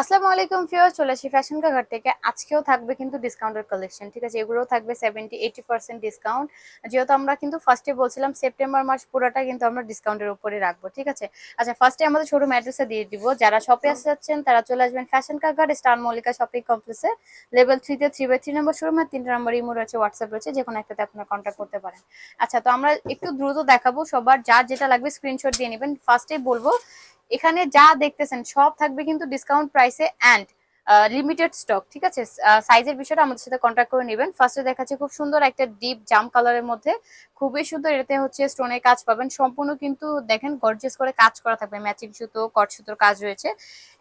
আসসালামু আলাইকুম ফিওর চলে আসি ফ্যাশন ঘর থেকে। আজকেও থাকবে কিন্তু ডিসকাউন্টের কালেকশন ঠিক আছে? এগুলোও থাকবে সেভেন্টি এইটি পার্সেন্ট ডিসকাউন্ট যেহেতু আমরা কিন্তু ফার্স্টে বলছিলাম সেপ্টেম্বর মাস পুরোটা কিন্তু আমরা ডিসকাউন্টের উপরে রাখব, ঠিক আছে? আচ্ছা ফার্স্টে আমাদের শোরুম অ্যাড্রেসে দিয়ে দিব। যারা শপে আসতে যাচ্ছেন, তারা চলে আসবেন ফ্যাশন কাঘাট স্টার মল্লিকা শপিং কমপ্লেক্সে লেভেল থ্রিতে থ্রি বাই থ্রি নম্বর শোরুমে তিনটা নম্বর ইমো রয়েছে হোয়াটসঅ্যাপ রয়েছে যে কোনো একটাতে আপনারা কন্ট্যাক্ট করতে পারেন। আচ্ছা তো আমরা একটু দ্রুত দেখাবো সবার, যার যেটা লাগবে স্ক্রিনশট দিয়ে নেবেন। ফার্স্টেই বলব এখানে যা দেখতেছেন সব থাকবে কিন্তু ডিসকাউন্ট প্রাইসে অ্যান্ড লিমিটেড স্টক ঠিক আছে? সাইজের বিষয়টা আমাদের সাথে কন্ট্যাক্ট করে নেবেন। ফার্স্টে দেখাচ্ছে খুব সুন্দর একটা ডিপ জাম কালারের মধ্যে। খুবই সুন্দর, এটাতে হচ্ছে স্টোনের কাজ পাবেন। সম্পূর্ণ কিন্তু দেখেন গর্জিয়াস করে কাজ করা থাকবে। ম্যাচিং সুতো কট সুতোর কাজ রয়েছে।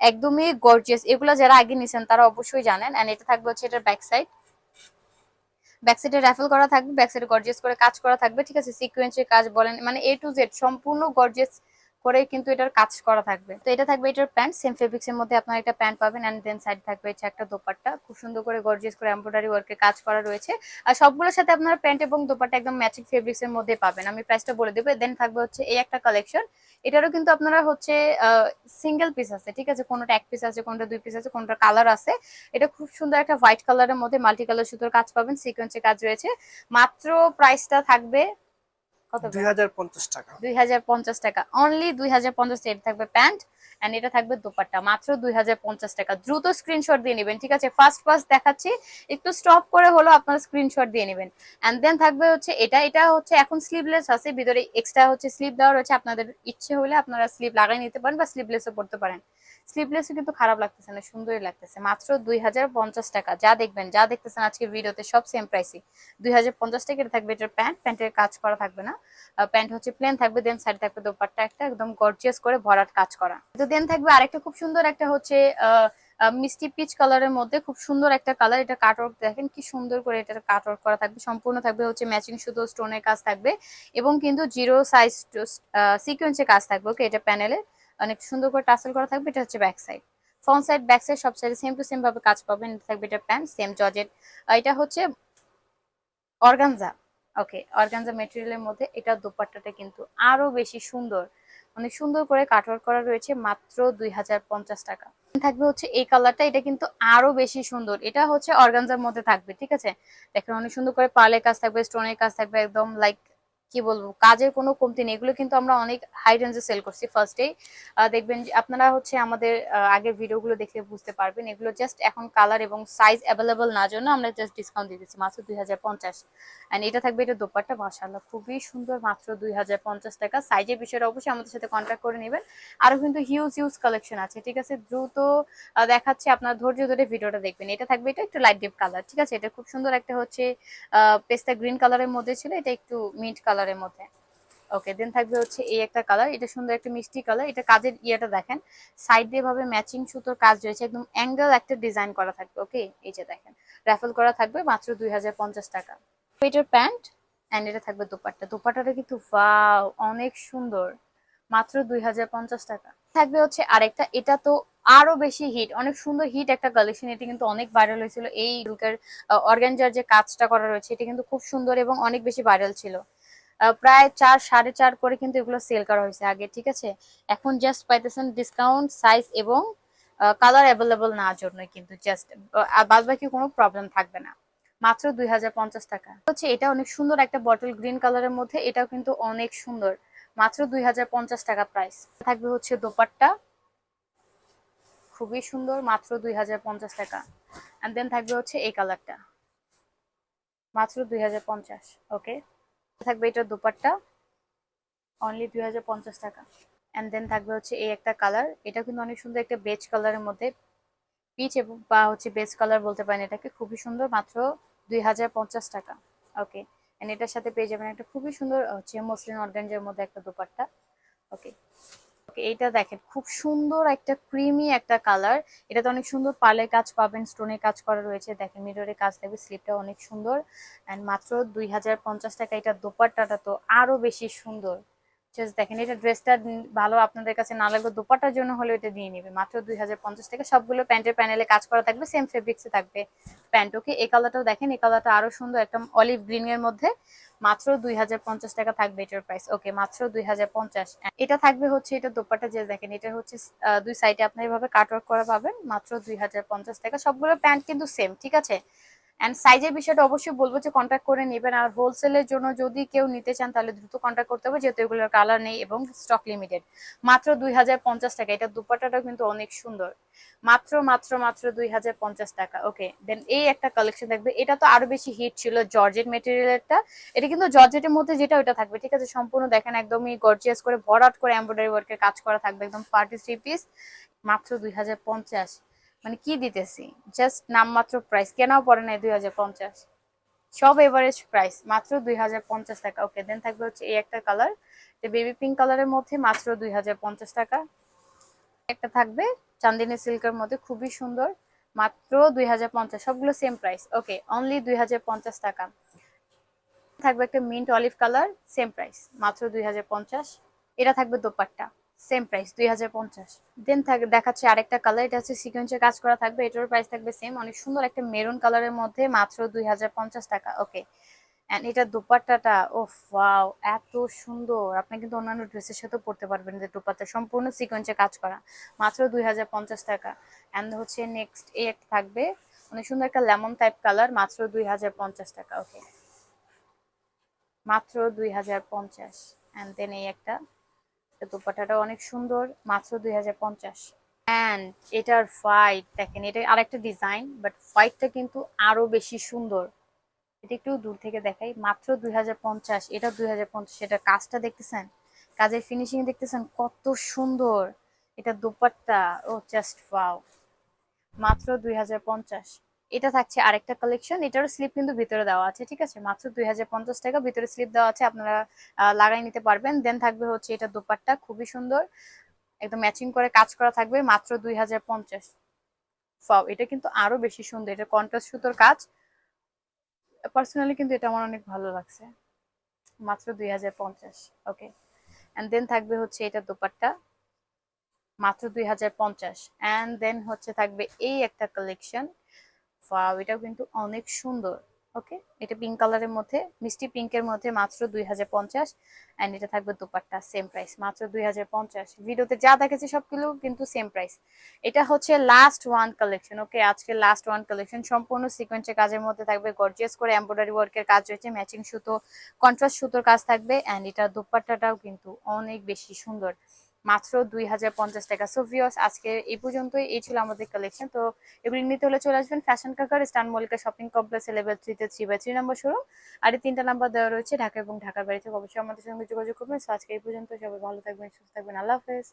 একদমই গর্জিয়াস এগুলো যারা আগে নিছেন, তারা অবশ্যই জানেন। অ্যান্ড এটা থাকবে হচ্ছে এটার ব্যাক সাইড ব্যাক সাইডে র্যাফেল করা থাকবে। ব্যাক সাইডে গর্জিয়াস করে কাজ করা থাকবে। ঠিক আছে? সিকোয়েন্সের কাজ বলেন। মানে এ টু জেড সম্পূর্ণ গর্জিয়াস করে কিন্তু এটার কাজ করা থাকবে। তো এটা থাকবে এটার প্যান্ট সেম ফেব্রিক্স এর মধ্যে আপনার একটা প্যান্ট পাবেন এন্ড দেন সাইড থাকবে হচ্ছে একটা দোপাট্টা। খুব সুন্দর করে গর্জিয়াস করে এমব্রয়ডারি ওয়ার্কের কাজ করা রয়েছে। আর সবগুলোর সাথে আপনারা প্যান্ট এবং দোপাট্টা একদম ম্যাচিং ফেব্রিক্স এর মধ্যে পাবেন। আমি প্রাইসটা বলে দেবো দেন থাকবে হচ্ছে এই একটা কালেকশন এটারও কিন্তু আপনারা হচ্ছে সিঙ্গেল পিস আছে, ঠিক আছে? কোনটা এক পিস আছে, কোনটা দুই পিস আছে কোনোটা কালার আছে। এটা খুব সুন্দর একটা হোয়াইট কালারের মধ্যে মাল্টি কালার সুতোর কাজ পাবেন সিকোয়েন্সের কাজ রয়েছে। মাত্র প্রাইসটা থাকবে কত টাকা। দুই হাজার পঞ্চাশ টাকা। অনলি দুই হাজার পঞ্চাশ এটা থাকবে প্যান্ট এন্ড এটা থাকবে দোপাট্টা। মাত্র দুই হাজার পঞ্চাশ টাকা। দ্রুত স্ক্রিনশট দিয়ে নেবেন ঠিক আছে? ফার্স্ট ফার্স্ট দেখাচ্ছি। একটু স্টপ করে হলো আপনারা স্ক্রিনশট দিয়ে নেবেন। এন্ড দেন থাকবে হচ্ছে এটা। এটা হচ্ছে এখন স্লিভলেস আছে ভিতরে এক্সট্রা হচ্ছে স্লিভ দেওয়া রয়েছে। আপনাদের ইচ্ছে হলে আপনারা স্লিভ লাগাই নিতে পারেন বা স্লিভলেসও পড়তে পারেন। স্লিভলেসও কিন্তু খারাপ লাগতেছে না, সুন্দরই লাগতেছে। মাত্র দুই হাজার পঞ্চাশ টাকা। যা দেখবেন, যা দেখতেছেন আজকে ভিডিওতে, সব সেম প্রাইসই দুই হাজার পঞ্চাশ টাকা থাকবে, এটার প্যান্ট প্যান্টের কাজ করা থাকবে না। প্যান্ট হচ্ছে প্লেন থাকবে দেন সাইড থাকবে দোপাট্টা একটা, একদম গর্জিয়াস করে ভরাট কাজ করা। তো দেন থাকবে আরেকটা, খুব সুন্দর একটা হচ্ছে মিষ্টি পিচ কালারের মধ্যে খুব সুন্দর একটা কালার এটা কাটওয়ার্ক দেখেন কি সুন্দর করে এটা কাটওয়ার্ক করা থাকবে। সম্পূর্ণ থাকবে হচ্ছে ম্যাচিং শুধু স্টোনের কাজ থাকবে। এবং কিন্তু জিরো সাইজ সিকোয়েন্সের কাজ থাকবে ওকে এটা প্যানেলে অনেক সুন্দর করে টাসেল করা থাকবে, এটা হচ্ছে back side front side back side সব সাইডে সেম টু সেম ভাবে কাজ পাবেন থাকবে এটা প্যান্ট সেম জর্জেট এটা হচ্ছে অর্গানজা ওকে অর্গানজা মেটেরিয়ালের মধ্যে এটা দোপাট্টাটা কিন্তু আরও বেশি সুন্দর অনেক সুন্দর করে কাটওয়ার্ক করা রয়েছে মাত্র দুই হাজার পঞ্চাশ টাকা। থাকবে হচ্ছে এই কালারটা এটা কিন্তু আরও বেশি সুন্দর, এটা হচ্ছে অর্গানজার মধ্যে থাকবে, ঠিক আছে? দেখেন অনেক সুন্দর করে পার্লের কাজ থাকবে স্টোনের কাজ থাকবে, একদম লাইক কি বলব, কাজের কোনো কমতি নেই। এগুলো কিন্তু আমরা অনেক হাই রেঞ্জে সেল করছি ফার্স্টেই দেখবেন যে আপনারা হচ্ছে আমাদের আগের ভিডিওগুলো দেখলে বুঝতে পারবেন। এগুলো জাস্ট এখন কালার এবং সাইজ অ্যাভেলেবল না জন্য আমরা জাস্ট ডিসকাউন্ট দিচ্ছি, মাত্র দুই হাজার পঞ্চাশ। এটা থাকবে এটা দোপাট্টা মাসাল্লাহ খুবই সুন্দর, মাত্র দুই হাজার পঞ্চাশ টাকা। সাইজের বিষয়টা অবশ্যই আমাদের সাথে কন্ট্যাক্ট করে নেবেন। আরও কিন্তু হিউজ হিউজ কালেকশন আছে, ঠিক আছে? দ্রুত দেখাচ্ছে, আপনার ধৈর্য ধরে ভিডিওটা দেখবেন। এটা থাকবে এটা একটু লাইট ডিপ কালার ঠিক আছে? এটা খুব সুন্দর একটা হচ্ছে পেস্তা গ্রিন কালারের মধ্যে ছিল, এটা একটু মিন্ট কালারের মধ্যে। ওকে দেন থাকবে হচ্ছে এই একটা কালার এটা সুন্দর একটা মিষ্টি কালার এটা কাজের ইয়েটা দেখেন। সাইড দিয়ে ভাবে ম্যাচিং সুতোর কাজ রয়েছে, একদম অ্যাঙ্গেল একটা ডিজাইন করা থাকবে ওকে এই যে দেখেন র্যাফেল করা থাকবে মাত্র দুই হাজার পঞ্চাশ টাকা। এটার প্যান্ট অ্যান্ড এটা থাকবে দোপাট্টা। দোপাট্টাটা কিন্তু ওয়াও অনেক সুন্দর, মাত্র দুই হাজার পঞ্চাশ টাকা। থাকবে হচ্ছে আরেকটা, এটা তো আরও বেশি হিট অনেক সুন্দর হিট একটা কালেকশন এটি কিন্তু অনেক ভাইরাল হয়েছিল। এই সিল্কের অর্গানজার যে কাজটা করা রয়েছে, এটি কিন্তু খুব সুন্দর এবং অনেক বেশি ভাইরাল ছিল। প্রায় চার, সাড়ে চার করে কিন্তু এগুলো সেল করা হয়েছে আগে, ঠিক আছে? এখন জাস্ট পাইতেছেন ডিসকাউন্ট সাইজ এবং কালার অ্যাভেলেবল না জন্যই কিন্তু জাস্ট বাদ বাকি কোনো প্রবলেম থাকবে না। মাত্র দুই হাজার পঞ্চাশ টাকা। হচ্ছে এটা অনেক সুন্দর একটা বটল গ্রিন কালারের মধ্যে, এটাও কিন্তু অনেক সুন্দর। মাত্র দুই হাজার পঞ্চাশ টাকা প্রাইস থাকবে হচ্ছে দোপাট্টা। খুবই সুন্দর, মাত্র দুই হাজার পঞ্চাশ টাকা। অ্যান্ড দেন থাকবে হচ্ছে এই কালারটা মাত্র দুই হাজার পঞ্চাশ ওকে থাকবে এটা দুপাট্টা অনলি দুই হাজার পঞ্চাশ টাকা। অ্যান্ড দেন থাকবে হচ্ছে এই একটা কালার এটা কিন্তু অনেক সুন্দর একটা বেজ কালারের মধ্যে। পিচ এবং বা হচ্ছে বেজ কালার বলতে পারেন এটাকে, খুবই সুন্দর, মাত্র দুই হাজার পঞ্চাশ টাকা। ওকে অ্যান্ড এটার সাথে পেয়ে যাবেন একটা খুবই সুন্দর হচ্ছে মসলিন অর্গানজের মধ্যে একটা দোপাট্টা। ওকে ওকে এইটা দেখেন, খুব সুন্দর একটা ক্রিমি একটা কালার এটা তো অনেক সুন্দর পার্লের কাজ পাবেন স্টোনের কাজ করা রয়েছে। দেখেন মিররের কাজ থাকবে স্লিপটা অনেক সুন্দর। অ্যান্ড মাত্র দুই হাজার পঞ্চাশ টাকা, এটা দোপাট্টাটা তো আরও বেশি সুন্দর। জাস্ট দেখেন, এটা ড্রেসটা ভালো আপনাদের কাছে না লাগবে দোপাটার জন্য হলে এটা দিয়ে নিবে। মাত্র দুই টাকা। সবগুলো প্যান্টের প্যানেলে কাজ করা থাকবে সেম ফেব্রিক্সে থাকবে প্যান্ট ওকে এই কালারটাও দেখেন, এই কালারটা আরও সুন্দর একটা অলিভ গ্রিন এর মধ্যে। মাত্র দুই হাজার পঞ্চাশ টাকা থাকবে এটার প্রাইস ওকে মাত্র দুই হাজার পঞ্চাশ। এটা থাকবে হচ্ছে, এটা দোপাটা যে দেখেন, এটা হচ্ছে দুই সাইডে আপনি এভাবে কাটওয়ার্ক করা পাবেন। মাত্র দুই হাজার পঞ্চাশ টাকা। সবগুলো প্যান্ট কিন্তু সেম ঠিক আছে? অ্যান্ড সাইজের বিষয়টা অবশ্যই বলব যে কন্ট্যাক্ট করে নেবেন। আর হোলসেলের জন্য যদি কেউ নিতে চান, তাহলে দ্রুত কন্ট্যাক্ট করতে হবে, যেহেতু এগুলোর কালার নেই এবং স্টক লিমিটেড মাত্র দুই হাজার পঞ্চাশ টাকা। এটা দুপাটাটা কিন্তু অনেক সুন্দর। মাত্র মাত্র মাত্র দুই হাজার পঞ্চাশ টাকা। ওকে দেন এই একটা কালেকশন থাকবে এটা তো আরও বেশি হিট ছিল জর্জেট মেটেরিয়ালটা এটা কিন্তু জর্জেটের মধ্যে যেটা ওটা থাকবে। ঠিক আছে, সম্পূর্ণ দেখেন একদমই গর্জিয়াস করে ভরাট করে এমব্রয়ডারি ওয়ার্কের কাজ করা থাকবে, একদম পার্টি থ্রি পিস মাত্র দুই হাজার পঞ্চাশ। মানে কি দিতেছি? জাস্ট নামমাত্র প্রাইস কেনাও পড়ে নাই দুই হাজার পঞ্চাশ। সব এভারেজ প্রাইস মাত্র দুই হাজার পঞ্চাশ টাকা। ওকে দেন থাকবে হচ্ছে এই একটা কালার বেবি পিঙ্ক কালারের মধ্যে মাত্র দুই হাজার পঞ্চাশ টাকা। একটা থাকবে চান্দিনী সিল্কের মধ্যে, খুবই সুন্দর, মাত্র দুই হাজার পঞ্চাশ, সবগুলো সেম প্রাইস ওকে অনলি দুই হাজার পঞ্চাশ টাকা। থাকবে একটা mint olive colour same price মাত্র দুই হাজার পঞ্চাশ। এটা থাকবে দোপাট্টা। সেম প্রাইস দুই হাজার পঞ্চাশ। দেন থাকবে দেখাচ্ছে আরেকটা কালার এটা হচ্ছে সিকোয়েন্সের কাজ করা থাকবে এটার প্রাইস থাকবে সেম অনেক সুন্দর একটা মেরুন কালারের মধ্যে মাত্র দুই হাজার পঞ্চাশ টাকা ওকে এন্ড এটা দোপাট্টাটা ও ওয়াও এত সুন্দর। আপনি কিন্তু অন্যান্য ড্রেসের সাথেও পরতে পারবেন যে দোপাট্টা, সম্পূর্ণ সিকোয়েন্সে কাজ করা, মাত্র দুই হাজার পঞ্চাশ টাকা। অ্যান্ড হচ্ছে নেক্সট এই থাকবে, অনেক সুন্দর একটা লেমন টাইপ কালার মাত্র দুই হাজার পঞ্চাশ টাকা ওকে মাত্র দুই হাজার পঞ্চাশ। অ্যান্ড দেন এই একটা এটা দোপাট্টাটা অনেক সুন্দর, মাত্র দুই হাজার পঞ্চাশ। অ্যান্ড এটার ফাইট দেখেন, এটা আরেকটা ডিজাইন বাট ফাইটটা কিন্তু আরও বেশি সুন্দর। এটা একটু দূর থেকে দেখাই, মাত্র দুই হাজার পঞ্চাশ, এটা দুই হাজার পঞ্চাশ, এটা কাজটা দেখতেছেন? কাজের ফিনিশিং দেখতেছেন কত সুন্দর। এটা দোপাট্টা, ও জাস্ট ওয়াও মাত্র দুই হাজার পঞ্চাশ। এটা থাকছে আরেকটা কালেকশন এটারও স্লিপ কিন্তু ভিতরে দেওয়া আছে, ঠিক আছে? মাত্র দুই হাজার পঞ্চাশ টাকা, ভিতরে স্লিপ দেওয়া আছে, আপনারা লাগাই নিতে পারবেন। দেন থাকবে হচ্ছে এটা দোপাট্টা, খুবই সুন্দর, একদম ম্যাচিং করে কাজ করা থাকবে, মাত্র দুই হাজার পঞ্চাশ। ফাও এটা কিন্তু আরও বেশি সুন্দর, এটা কন্ট্রাস্ট সুতোর কাজ। পার্সোনালি কিন্তু এটা আমার অনেক ভালো লাগছে। মাত্র দুই হাজার পঞ্চাশ ওকে অ্যান্ড দেন থাকবে হচ্ছে এটা দোপাট্টা, মাত্র দুই হাজার পঞ্চাশ। অ্যান্ড দেন হচ্ছে থাকবে এই একটা কালেকশন ওয়াও এটাও কিন্তু অনেক সুন্দর। ওকে এটা পিঙ্ক কালারের মধ্যে, মিষ্টি পিঙ্কের মধ্যে মাত্র দুই হাজার পঞ্চাশ অ্যান্ড এটা থাকবে দুপাট্টা সেম প্রাইস মাত্র দুই হাজার পঞ্চাশ। ভিডিওতে যা দেখেছি সবগুলো কিন্তু সেম প্রাইস এটা হচ্ছে লাস্ট ওয়ান কালেকশন ওকে আজকে লাস্ট ওয়ান কালেকশন সম্পূর্ণ সিকোয়েন্সের কাজের মধ্যে থাকবে গর্জিয়াস করে এমব্রয়ডারি ওয়ার্কের কাজ রয়েছে ম্যাচিং সুতো কন্ট্রাস্ট সুতোর কাজ থাকবে অ্যান্ড এটা দুপাট্টাটাও কিন্তু অনেক বেশি সুন্দর। মাত্র দুই হাজার পঞ্চাশ টাকা। সো ভিওস আজকে এই পর্যন্তই। এই ছিল আমাদের কালেকশন তো, এগুলি নিতে হলে চলে আসবেন ফ্যাশন কাকার স্টান মল্লিকা শপিং কমপ্লেক্স লেভেল থ্রিতে three by three number showroom আর এই তিনটা নাম্বার দেওয়া রয়েছে ঢাকা এবং ঢাকার বাড়ি থেকে। অবশ্যই আমাদের সঙ্গে যোগাযোগ করবেন। সো আজকে এই পর্যন্ত। সবাই ভালো থাকবেন, সুস্থ থাকবেন। আল্লাহ হাফেজ।